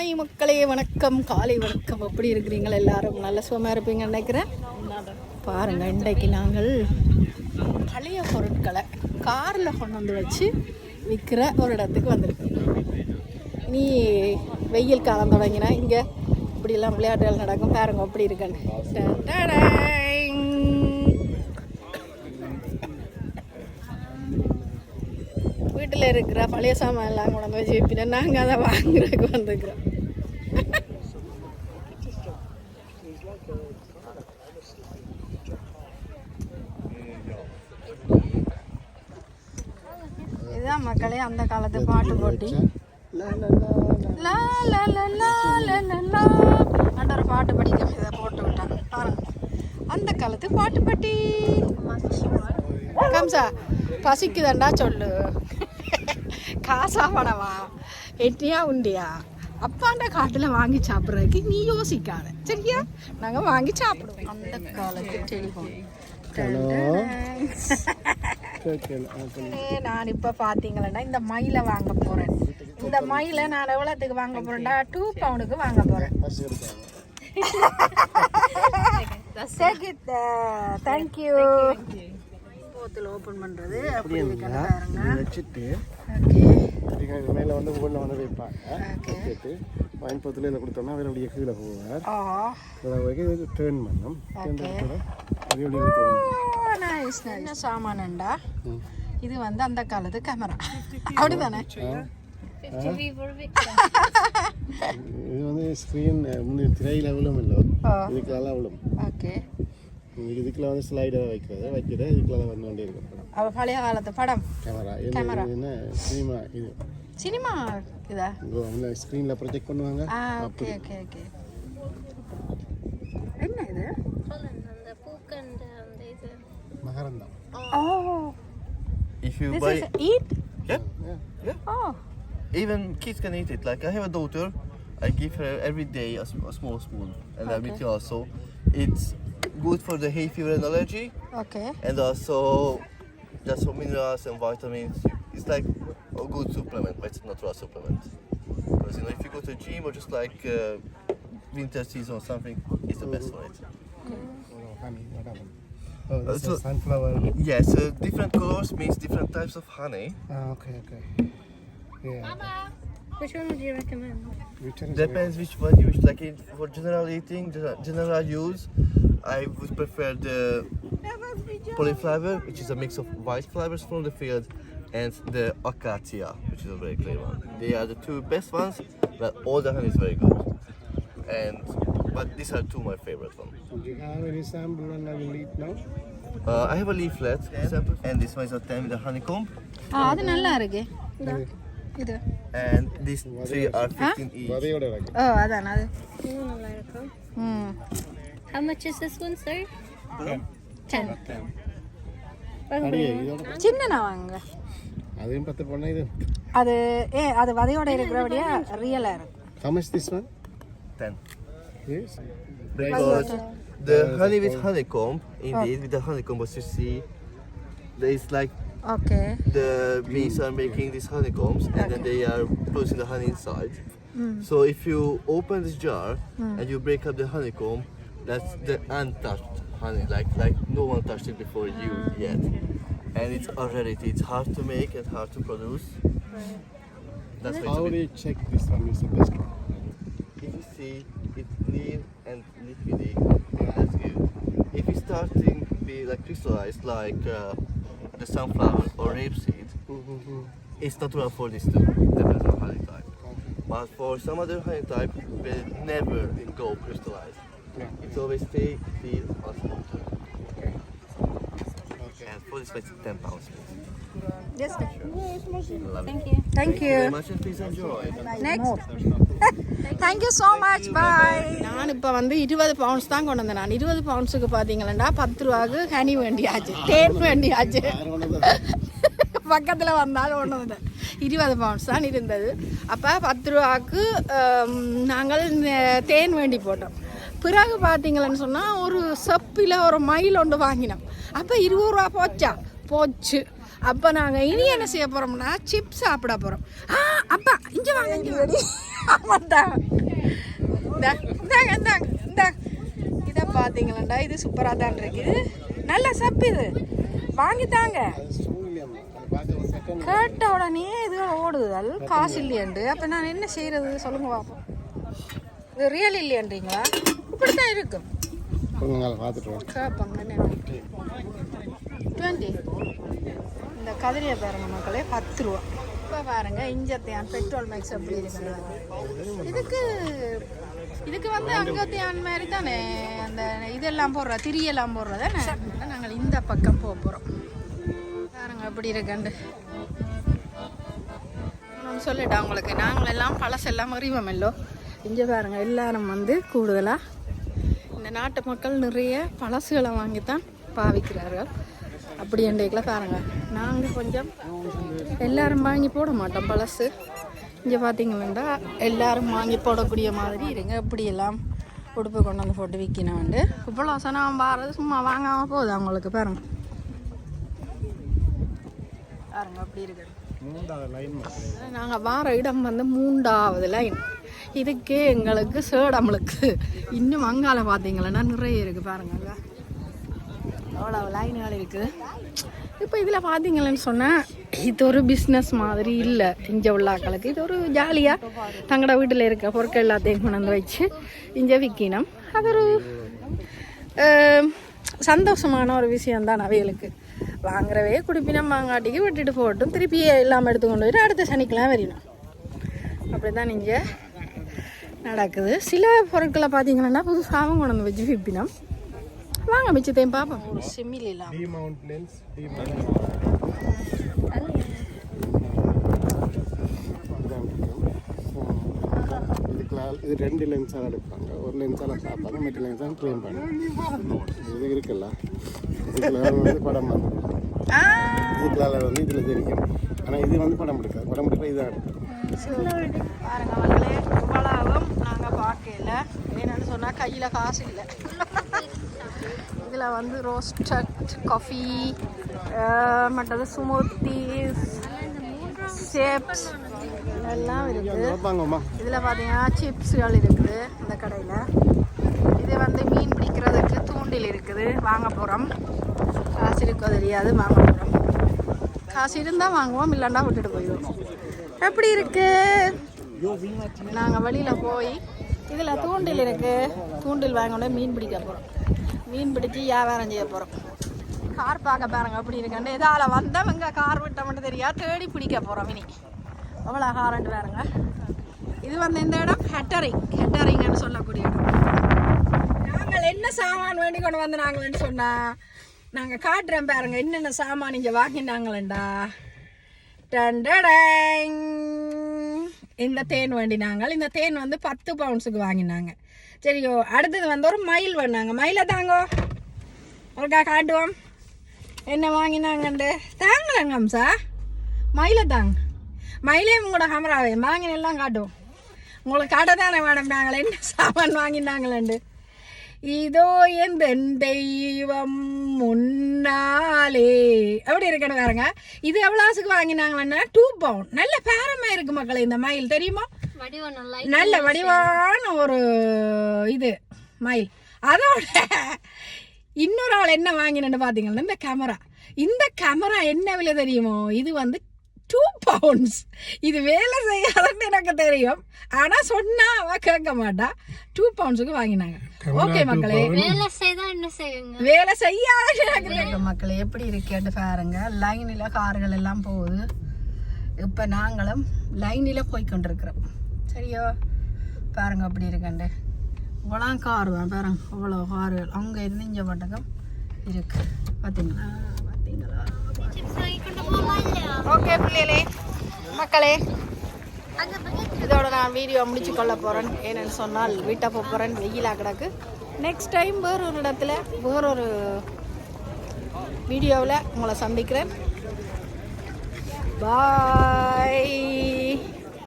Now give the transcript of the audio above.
Hi மக்களே வணக்கம். காலை வணக்கம். எப்படி இருக்கிறீங்களா எல்லாரும்? நல்ல சுகமாக இருப்பீங்கன்னு நினைக்கிறேன். பாருங்க இன்றைக்கு நாங்கள் பழைய பொருட்களை காரில் கொண்டு வந்து வச்சு விற்கிற ஒரு இடத்துக்கு வந்திருக்கோம். இனி வெயில் காலம் தொடங்கினா இங்கே இப்படிலாம் விளையாட்டுகள் நடக்கும். பாருங்க எப்படி இருக்குன்னு. வீட்டில் இருக்கிற பழைய சாமான் எல்லாம் கொண்டு வச்சு வைப்பினா நாங்கள் அதை வாங்குறதுக்கு வந்துக்கிறோம் இதுதான் மக்களே அந்த காலத்து பாட்டு போட்டி. லா அந்த ஒரு பாட்டு படிக்க இதை போட்டு விட்டாங்க. பாருங்க. அந்த காலத்து பாட்டு பட்டி. கம்சா பசிக்குதண்டா சொல்லு. காசா பணமா எட்டியா உண்டியா அப்பாண்ட காட்டில் வாங்கி சாப்பிட்றதுக்கு நீ யோசிக்காத சரியா நாங்கள் வாங்கி சாப்பிடுவோம் அந்த காலத்து டெலிஃபோன் நான் இப்போ பார்த்தீங்களா இந்த மயிலை வாங்க போகிறேன் இந்த மயிலை நான் எவ்வளோத்துக்கு வாங்க போகிறேன்டா டூ பவுனுக்கு வாங்க போகிறேன் தேங்க்யூ போத்தில் ஓப்பன் பண்ணுறது அப்படி வச்சுட்டு ஓகே. இதுக்கு மேலே வந்து உள்ள வந்து வைப்பாங்க. வச்சுட்டு வாங்கி பத்தில் இதில் கொடுத்தோம்னா அதில் அப்படியே கீழே போவார். இது டேர்ன் பண்ணோம். என்ன சாமானண்டா இது வந்து அந்த காலத்து கேமரா அப்படிதானே? இது வந்து ஸ்க்ரீன் முன்னே திரையில் விழும் இல்லை. ஆ. இதுக்கெல்லாம் விழும். ஓகே. இதுக்குள்ள வந்து ஸ்லைடை வைக்கிறது வைக்கிறது இதுக்குள்ள வந்து கொண்டே இருக்கும் படம் அவ பழைய காலத்து படம் கேமரா இது இது என்ன சினிமா இது சினிமா இதா இங்கே ஸ்க்ரீனில் ப்ரொஜெக்ட் பண்ணுவாங்க ஆ ஓகே ஓகே ஓகே என்ன இது அந்த பூக்கண்ட அந்த இது மகரந்தம் ஓ If you this buy, is eat yeah, oh even kids can eat it. Like I have a daughter, I give her every day a, s- a small spoon, and I'm eating also. It's good for the hay fever and allergy, okay and also just for minerals and vitamins. It's like a good supplement, but it's not natural supplement. Because you know, if you go to the gym or just like uh, winter season or something, it's the best for it. honey, what happened? Oh, this so- is sunflower. Yes, uh, different colors means different types of honey. Ah, okay, okay. Yeah. Which one would you recommend? Which one is Depends which one you wish. Like it, for general eating, general use, I would prefer the polyflower, which is a mix of white flowers from the field, and the acacia, which is a very clear one. They are the two best ones, but all the honey is very good. And but these are two my favorite ones. Do you have any sample one I will eat now? Uh, I have a leaflet, sample, and this one is a 10 with a honeycomb, ஆ அது நல்லா இருக்கு இது and these three are 15 each. வதையோட இருக்கு ஓ அதான் அது Oh, நல்லா இருக்கும். ம் How much is this one, sir? ten அடியே இதோட சின்னனா வாங்க அதையும் பத்து பண்ண இது அது ஏ அது வதையோட இருக்கிறபடியா ரியலா இருக்கும் How much this one? 10. Yes. Because the honey with honeycomb, indeed, with the honeycomb, as you see, there is like okay the bees are making these honeycombs and then they are producing the honey inside. So if you open this jar and you break up the honeycomb, that's the untouched honey, like like no one touched it before you yet. And it's a rarity. It's hard to make and hard to produce. That's why it's How a do bit, you check this one is the best one? if you see it's neat and liquidy, that's good. If it's starting to be like crystallized, like uh, the sunflower or rapeseed, it's not natural for this too, depends on honey type. But for some other honey type, they never go crystallized. Yeah. It's always stay, feed, plus water. And for this, it's 10 pounds. Yes, Love it. Thank you. thank you. Very much and please enjoy. Next thank you so much bye நான் இப்போ வந்து இருபது pounds தான் கொண்டு வந்தேன் நான் இருபது பவுண்ட்ஸுக்கு பார்த்தீங்களா பத்து ரூபாய்க்கு ஹனி வேண்டியாச்சு தேன் வேண்டியாச்சு பக்கத்தில் வந்தாலும் ஒன்று வந்து இருபது பவுண்ட்ஸ் தான் இருந்தது அப்போ பத்து ரூபாய்க்கு ஆம், நாங்கள் தேன் வேண்டி போட்டோம் பிறகு பார்த்தீங்களன்னு சொன்னால் ஒரு செப்பில் ஒரு மயில் ஒன்று வாங்கினோம். அப்போ இருபது ரூபா போச்சா? போச்சு. அப்போ நாங்கள் இனி என்ன செய்ய போகிறோம்னா சிப்ஸ் சாப்பிட போகிறோம் ஆ அப்பா இங்கே வாங்க இங்கே வாடி ஆமாண்டா இந்தாங்க இந்தாங்க இந்தாங்க இதை பார்த்தீங்களாண்டா இது சூப்பராக தான் இருக்குது நல்லா சப்பு இது. வாங்கித்தாங்க கேட்ட உடனே இது ஓடுதல் காசு இல்லையண்டு. அப்போ நான் என்ன செய்யறது சொல்லுங்க பார்ப்போம் இது ரியல் இல்லையன்றீங்களா? இப்படி தான் இருக்கும் கொஞ்சம் பார்த்துட்டு டுவெண்ட்டி. இந்த கதிரியை பாருங்க மக்களே பத்து ரூபா. இப்போ பாருங்க இஞ்சத்தையான் பெட்ரோல் மேக்ஸ் அப்படி இருக்குது இதுக்கு இதுக்கு வந்து அங்கத்தையான் மாதிரி தானே? அந்த இதெல்லாம் போடுற திரியெல்லாம் போடுறது நாங்கள் இந்த பக்கம் போக போகிறோம் பாருங்க அப்படி இருக்கண்டு நான் சொல்லிட்டா உங்களுக்கு நாங்கள் எல்லாம் பழசெல்லாம் அறிவோம் இல்லோ இங்கே பாருங்க எல்லாரும் வந்து கூடுதலாக இந்த நாட்டு மக்கள் நிறைய பழசுகளை வாங்கித்தான் பாவிக்கிறார்கள். அப்படி என்றைக்குள்ள பாருங்க. நாங்கள் கொஞ்சம் எல்லாரும் வாங்கி போட மாட்டோம் பழசு. இங்கே பார்த்தீங்கன்னா எல்லாரும் வாங்கி போடக்கூடிய மாதிரி இருங்க. இப்படியெல்லாம் உடுப்பு கொண்டு வந்து போட்டு விற்கணும்ண்டு இவ்வளோ சனம் வாரது சும்மா வாங்காமல் போகுது அவங்களுக்கு பாருங்க. பாருங்க அப்படி இருக்கு. நாங்கள் வார இடம் வந்து மூன்றாவது லைன் இதுக்கே எங்களுக்கு சேடம்களுக்கு இன்னும் அங்கால பார்த்தீங்களன்னா நிறைய இருக்குது பாருங்கங்க. அவ்வளோ லைன்கள் இருக்குது இப்போ இதில் பார்த்தீங்களேன்னு சொன்னால் இது ஒரு பிஸ்னஸ் மாதிரி இல்லை. இங்கே உள்ளாக்களுக்கு இது ஒரு ஜாலியாக தங்களோட வீட்டில் இருக்க பொருட்கள் எல்லாத்தையும் கொண்டு வந்து வச்சு இங்கே விற்கினோம் அது ஒரு சந்தோஷமான ஒரு விஷயம்தான் அவைகளுக்கு. வாங்குறவே குடிப்பினம் வாங்காட்டிக்கு விட்டுட்டு போகட்டும். திருப்பி எல்லாம் எடுத்து கொண்டு போயிட்டு அடுத்த சனிக்கெல்லாம் வரணும் அப்படி தான் இங்கே நடக்குது. சில பொருட்களை பார்த்தீங்கன்னா புதுசாகவும் கொண்டு வந்து வச்சு விற்பினோம் வாங்க மிச்சத்தையும் பார்ப்போம். ஒரு செம்மில் இல்லாமல் இதுக்குலாம் இது ரெண்டு லென்ஸால் எடுப்பாங்க. ஒரு லென்ஸால் பார்ப்பாங்க மற்ற லென்ஸால் க்ளீன் பண்ணுவாங்க. இது இருக்குல்ல? இதுக்குள்ள வந்து படம் வந்து இதுக்குள்ள வந்து இதில் தெரியும் ஆனால் இது வந்து படம் எடுக்காது. படம் எடுக்க இதான் எடுக்கும் பாருங்க இவ்வளவும் நாங்கள் பார்க்கல என்னன்னு சொன்னால் கையில் காசு இல்லை. இதில் வந்து ரோஸ்டட் காஃபி மற்றது சுமூத்திஸ் ஷேப்ஸ் எல்லாம் இருக்குது. இதில் பார்த்தீங்கன்னா சிப்ஸ்கள் இருக்குது இந்த கடையில். இது வந்து மீன் பிடிக்கிறதுக்கு தூண்டில் இருக்குது. வாங்க போகிறோம் காசு இருக்கோ தெரியாது வாங்க போகிறோம் காசு இருந்தால் வாங்குவோம் இல்லைன்னா விட்டுட்டு போயிடுவோம். எப்படி இருக்கு? நாங்கள் வெளியில் போய் இதில் தூண்டில் இருக்குது தூண்டில் வாங்கணும் மீன் பிடிக்க போகிறோம் மீன் பிடிச்சி வியாபாரம் செய்ய போகிறோம் கார் பார்க்க பாருங்க அப்படி இருக்கண்டு இதால் வந்தவங்க கார் விட்டோம்னு தெரியா? தேடி பிடிக்க போகிறோம் இனி. அவ்வளோ காரண்ட் பாருங்க. இது வந்து இந்த இடம் ஹெட்டரிங் ஹெட்டரிங்னு சொல்லக்கூடிய இடம். நாங்கள் என்ன சாமான் வேண்டி கொண்டு வந்து நாங்கள் சொன்னால் நாங்கள் காட்டுறோம் பாருங்க என்னென்ன சாமான் இங்கே வாங்கினாங்களேண்டா. டண்டடங். இந்த தேன் வேண்டினாங்க இந்த தேன் வந்து பத்து பவுன்ஸுக்கு வாங்கினாங்க. சரியோ அடுத்தது வந்து ஒரு மயில் வேணாங்க மயிலை தாங்கோ. ஒருக்கா காட்டுவோம். என்ன வாங்கினாங்கண்டு? தாங்கலங்க அம்சா. மயிலை தாங்க. மயிலே உங்களோட ஹமராவே வாங்கினெல்லாம் காட்டுவோம். உங்களுக்கு கடை தானே மேடம் நாங்கள் என்ன சாமான் வாங்கினாங்களேண்டு? இதோ எந்த தெய்வம் முன்னாலே. எப்படி இருக்கணும் பாருங்க. இது எவ்வளோசுக்கு வாங்கினாங்களா டூ பவுண்ட் நல்ல பேரமா இருக்கு மக்களே இந்த மயில். தெரியுமா? நல்லா வடிவான ஒரு இது மயில். அதோட இன்னொரு ஆள் என்ன வாங்கினு பார்த்தீங்கன்னா இந்த கேமரா இந்த கேமரா என்ன விலை தெரியுமோ? இது வந்து டூ பவுண்ட்ஸ் இது வேலை செய்யாதுன்னு எனக்கு தெரியும். ஆனால் சொன்னா அவ கேட்க மாட்டா. டூ பவுண்ட்ஸுக்கு வாங்கினாங்க. ஓகே மக்களே. வேலை செய்தா என்ன செய்யுங்க? வேலை செய்யாத மக்களே எப்படி இருக்கேன்னு பாருங்க. லைனில் கார்கள் எல்லாம் போகுது. இப்போ நாங்களும் லைனில் போய் கொண்டிருக்கிறோம் சரியோ? பாருங்க அப்படி இருக்கண்டு. இவ்வளோ கார் தான் பாருங்க. இவ்வளோ கார்கள். அங்கே இருந்து இங்கே பட்டகம் இருக்கு. பார்த்தீங்களா பார்த்தீங்களா ஓகே பிள்ளைகளே. மக்களே இதோட நான் வீடியோ முடிச்சு கொள்ள போகிறேன் ஏன்னு சொன்னால் வீட்டை போக போகிறேன் வெயிலாக கிடக்கு. நெக்ஸ்ட் டைம் வேறு ஒரு இடத்துல வேறொரு வீடியோவில் உங்களை சந்திக்கிறேன். பாய்